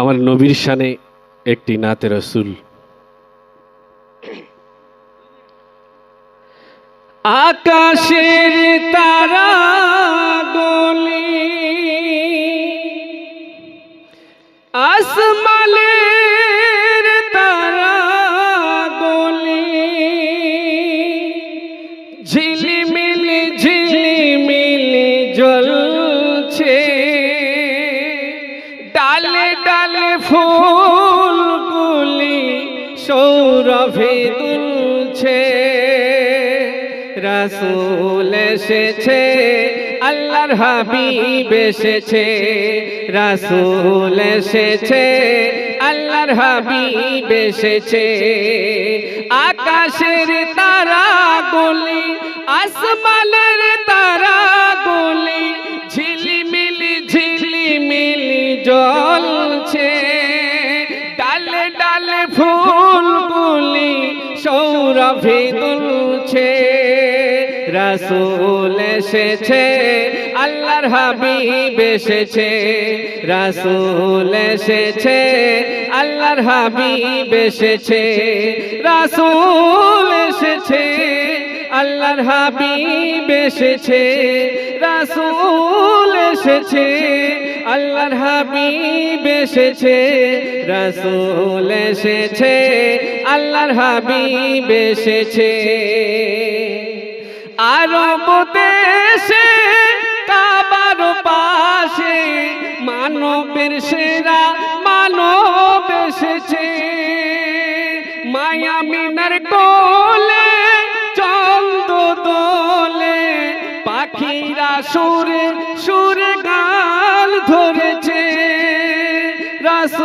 আমার নবীর শানে একটি নাতে রসুল। আকাশের তারা গলি আসমানের তারা গলি ঝিলিমিলি ডালে ডালে ফুলগুলি সৌরভে দুলছে রাসূল এসেছে আল্লাহর হাবিব এসেছে। রাসূল এসেছে আল্লাহর হাবিব এসেছে। আকাশের তারা গলি আসমানের তারা সৌরভে দুলছে রাসূল এসেছে, আল্লাহর হাবিব এসেছে, রাসূল এসেছে, আল্লাহর হাবিব এসেছে, রাসূল এসেছে, আল্লাহর হাবিব এসেছে, রাসূল এসেছে আল্লাহর হাবিব এসেছে, রাসূল এসেছে, আল্লাহর হাবিব এসেছে। আরব দেশে কাবার পাশে মানবের সেরা মানব এসেছে। মায়ামিনার কোলে, চন্দ্র দোলে পাখিরা সুরে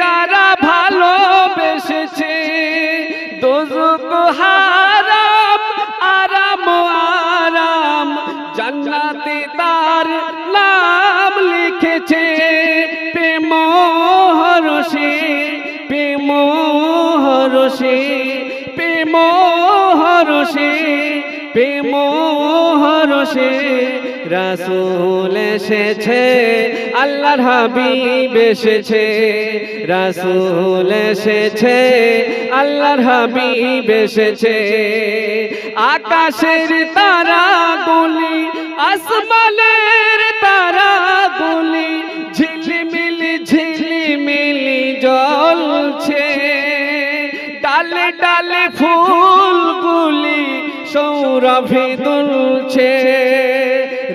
যারা ভালোবেসেছে দোজক হারাম, আরাম আরাম। জান্নাতে তার নাম লিখেছে, প্রেম হরসে প্রেম হরসে প্রেম হরসে প্রেম হরসে রাসূল এসেছে। আল্লাহর হাবিব এসেছে, রাসূল এসেছে, আল্লাহর হাবিব এসেছে। আকাশের তারা গুলি আসমানের তারা গুলি ঝিলিমিলি ঝিলিমিলি জ্বলছে। ডালে ডালে ফুলগুলি সৌরভে দুলছে।